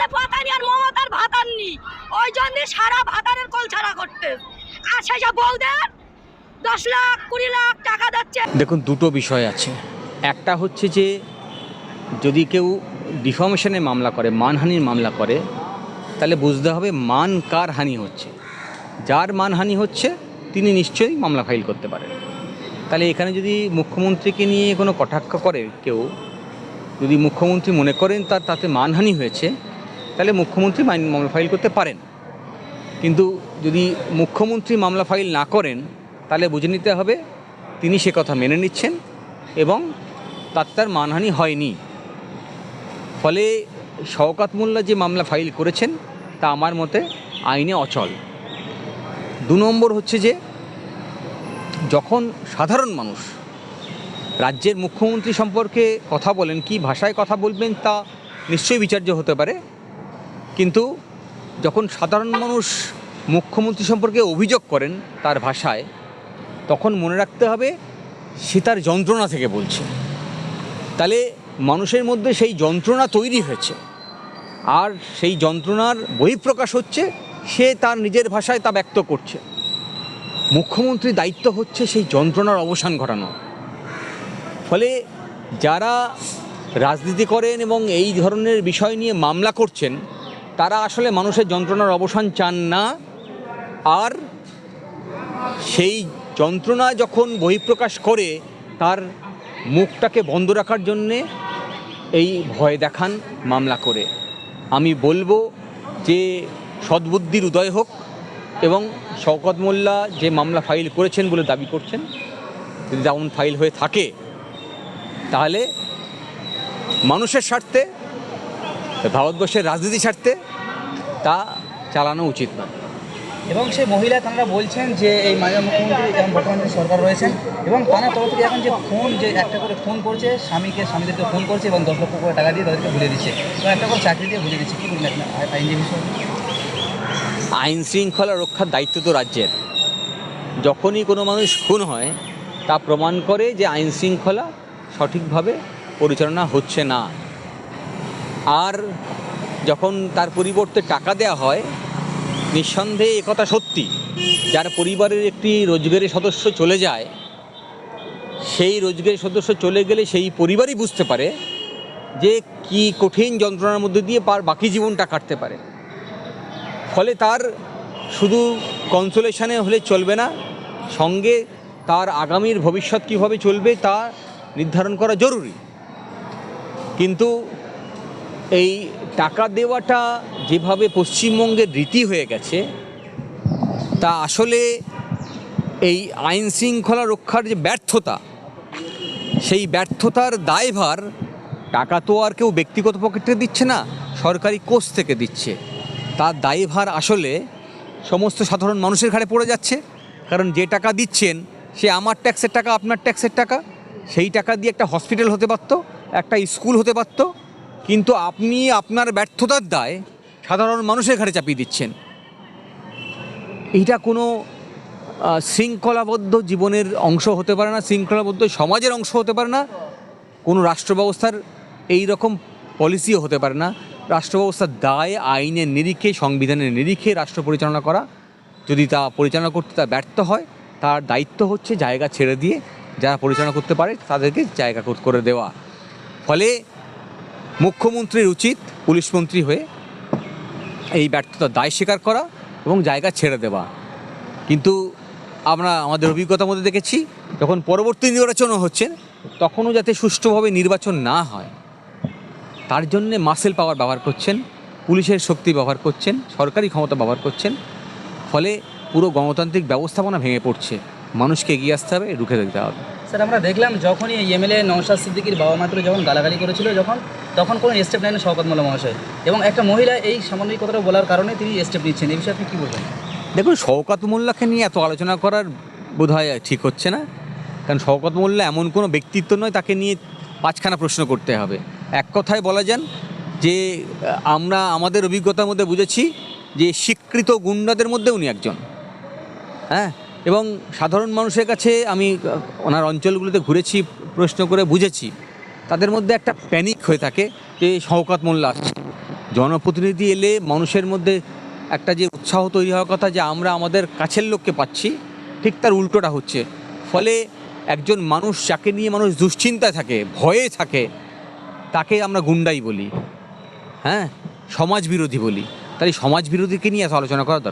আছে পাতানি আর মমতার ভাতাননি ওই জন্য সারা ভাতারের কল ছাড়া করতে। আর সেসব বউদের দশ লাখ, কুড়ি লাখ টাকা দিচ্ছে। দেখুন, দুটো বিষয় আছে। একটা হচ্ছে যে, যদি কেউ ডিফর্মেশনের মামলা করে, মানহানির মামলা করে, তাহলে বুঝতে হবে মান কার হানি হচ্ছে। যার মানহানি হচ্ছে, তিনি নিশ্চয়ই মামলা ফাইল করতে পারেন। তাহলে এখানে যদি মুখ্যমন্ত্রীকে নিয়ে কোনো কটাক্ষ করে কেউ, যদি মুখ্যমন্ত্রী মনে করেন তার তাতে মানহানি হয়েছে তাহলে মুখ্যমন্ত্রী মামলা ফাইল করতে পারেন। কিন্তু যদি মুখ্যমন্ত্রী মামলা ফাইল না করেন, তাহলে বুঝে নিতে হবে তিনি সে কথা মেনে নিচ্ছেন এবং তার তার মানহানি হয়নি। ফলে শওকাত মোল্লা যে মামলা ফাইল করেছেন, তা আমার মতে আইনে অচল। দু নম্বর হচ্ছে যে, যখন সাধারণ মানুষ রাজ্যের মুখ্যমন্ত্রী সম্পর্কে কথা বলেন, কি ভাষায় কথা বলবেন তা নিশ্চয়ই বিচার্য হতে পারে। কিন্তু যখন সাধারণ মানুষ মুখ্যমন্ত্রী সম্পর্কে অভিযোগ করেন তার ভাষায়, তখন মনে রাখতে হবে সে তার যন্ত্রণা থেকে বলছে। তাহলে মানুষের মধ্যে সেই যন্ত্রণা তৈরি হয়েছে। আর সেই যন্ত্রণার বহিঃপ্রকাশ হচ্ছে, সে তার নিজের ভাষায় তা ব্যক্ত করছে। মুখ্যমন্ত্রীর দায়িত্ব হচ্ছে সেই যন্ত্রণার অবসান ঘটানো। ফলে যারা রাজনীতি করেন এবং এই ধরনের বিষয় নিয়ে মামলা করছেন তারা আসলে মানুষের যন্ত্রণার অবসান চান না। আর সেই যন্ত্রণা যখন বহিঃপ্রকাশ করে, তার মুখটাকে বন্ধ রাখার জন্যে এই ভয় দেখান মামলা করে। আমি বলব যে সদ্বুদ্ধির উদয় হোক এবং শওকত মোল্লা যে মামলা ফাইল করেছেন বলে দাবি করছেন, যদি তেমন ফাইল হয়ে থাকে, তাহলে মানুষের স্বার্থে ভারতবর্ষের রাজনীতি স্বার্থে তা চালানো উচিত নয়। এবং সেই মহিলা তাঁরা বলছেন যে এই মাননীয় মুখ্যমন্ত্রী এখন বর্তমানে যে সরকার রয়েছেন এবং তাঁর তরফ থেকে এখন যে ফোন যে একটা করে ফোন করছে স্বামীকে স্বামীদেরকে ফোন করছে এবং দশ লক্ষ করে টাকা দিয়ে তাদেরকে ভুলে দিচ্ছে। এবং একটা করে চাকরি দিয়ে ভুলে দিচ্ছে। কী আপনার আইনজীবী আইন শৃঙ্খলা রক্ষার দায়িত্ব তো রাজ্যের। যখনই কোনো মানুষ খুন হয় তা প্রমাণ করে যে আইন শৃঙ্খলা সঠিকভাবে পরিচালনা হচ্ছে না। আর যখন তার পরিবর্তে টাকা দেওয়া হয়, নিঃসন্দেহে একথা সত্যি। যার পরিবারের একটি রোজগারের সদস্য চলে যায়, সেই রোজগারের সদস্য চলে গেলে সেই পরিবারই বুঝতে পারে যে কি কঠিন যন্ত্রণার মধ্যে দিয়ে পার বাকি জীবনটা কাটতে পারে। ফলে তার শুধু কনসোলেশনে হলে চলবে না, সঙ্গে তার আগামীর ভবিষ্যৎ কীভাবে চলবে তা নির্ধারণ করা জরুরি। কিন্তু এই টাকা দেওয়াটা যেভাবে পশ্চিমবঙ্গের রীতি হয়ে গেছে, তা আসলে এই আইন শৃঙ্খলা রক্ষার যে ব্যর্থতা, সেই ব্যর্থতার দায়ভার টাকা তো আর কেউ ব্যক্তিগত পকেটে দিচ্ছে না, সরকারি কোষ থেকে দিচ্ছে। তার দায়ভার আসলে সমস্ত সাধারণ মানুষের ঘাড়ে পড়ে যাচ্ছে, কারণ যে টাকা দিচ্ছেন, সে আমার ট্যাক্সের টাকা, আপনার ট্যাক্সের টাকা, সেই টাকা দিয়ে একটা হসপিটাল হতে পারতো, একটা স্কুল হতে পারতো কিন্তু আপনি আপনার ব্যর্থতার দায় সাধারণ মানুষের ঘাড়ে চাপিয়ে দিচ্ছেন। এইটা কোনো শৃঙ্খলাবদ্ধ জীবনের অংশ হতে পারে না, শৃঙ্খলাবদ্ধ সমাজের অংশ হতে পারে না, কোনো রাষ্ট্র ব্যবস্থার এই রকম পলিসিও হতে পারে না। রাষ্ট্র ব্যবস্থার দায়, আইনের নিরিখে, সংবিধানের নিরিখে রাষ্ট্র পরিচালনা করা। যদি তা পরিচালনা করতে তা ব্যর্থ হয়, তার দায়িত্ব হচ্ছে জায়গা ছেড়ে দিয়ে যারা পরিচালনা করতে পারে, তাদেরকে জায়গা কর- করে দেওয়া। ফলে মুখ্যমন্ত্রীর উচিত পুলিশ মন্ত্রী হয়ে এই ব্যর্থতার দায় স্বীকার করা এবং জায়গা ছেড়ে দেওয়া। কিন্তু আমরা আমাদের অভিজ্ঞতার মধ্যে দেখেছি, যখন পরবর্তী নির্বাচনও হচ্ছে, তখনও যাতে সুষ্ঠুভাবে নির্বাচন না হয়, তার জন্যে মাসেল পাওয়ার ব্যবহার করছেন, পুলিশের শক্তি ব্যবহার করছেন, সরকারি ক্ষমতা ব্যবহার করছেন, ফলে পুরো গণতান্ত্রিক ব্যবস্থাপনা ভেঙে পড়ছে। মানুষকে এগিয়ে আসতে হবে রুখে দিতে হবে। স্যার আমরা দেখলাম যখনই এমএলএ নওশাদ সিদ্দিকির বাবা মাত্র যখন গালাগালি করেছিল যখন তখন কোনো স্টেপ নেয়নি শওকত মোল্লা মহাশয়। এবং একটা মহিলা এই সামান্য কথাটা বলার কারণে তিনি স্টেপ নিচ্ছেন। এই বিষয়ে আপনি কী বলবেন? দেখুন শওকাত মোল্লাকে নিয়ে এত আলোচনা করার বোধহয় ঠিক হচ্ছে না। কারণ শওকত মোল্লা এমন কোনো ব্যক্তিত্ব নয় তাকে নিয়ে পাঁচখানা প্রশ্ন করতে হবে। এক কথায় বলা যান যে আমরা আমাদের অভিজ্ঞতার মধ্যে বুঝেছি যে স্বীকৃত গুন্ডাদের মধ্যে উনি একজন। হ্যাঁ? এবং সাধারণ মানুষের কাছে আমি ওনার অঞ্চলগুলোতে ঘুরেছি, প্রশ্ন করে বুঝেছি। তাদের মধ্যে একটা প্যানিক হয়ে থাকে যে শওকাত মোল্লা আসছে। জনপ্রতিনিধি এলে মানুষের মধ্যে একটা যে উৎসাহ তৈরি হওয়ার কথা যে আমরা আমাদের কাছের লোককে পাচ্ছি, ঠিক তার উল্টোটা হচ্ছে। ফলে একজন মানুষ যাকে নিয়ে মানুষ দুশ্চিন্তায় থাকে, ভয়ে থাকে, তাকে আমরা গুন্ডাই বলি। হ্যাঁ? সমাজ বিরোধী বলি। তাই সমাজ বিরোধীকে নিয়ে এত আলোচনা করা দরকার।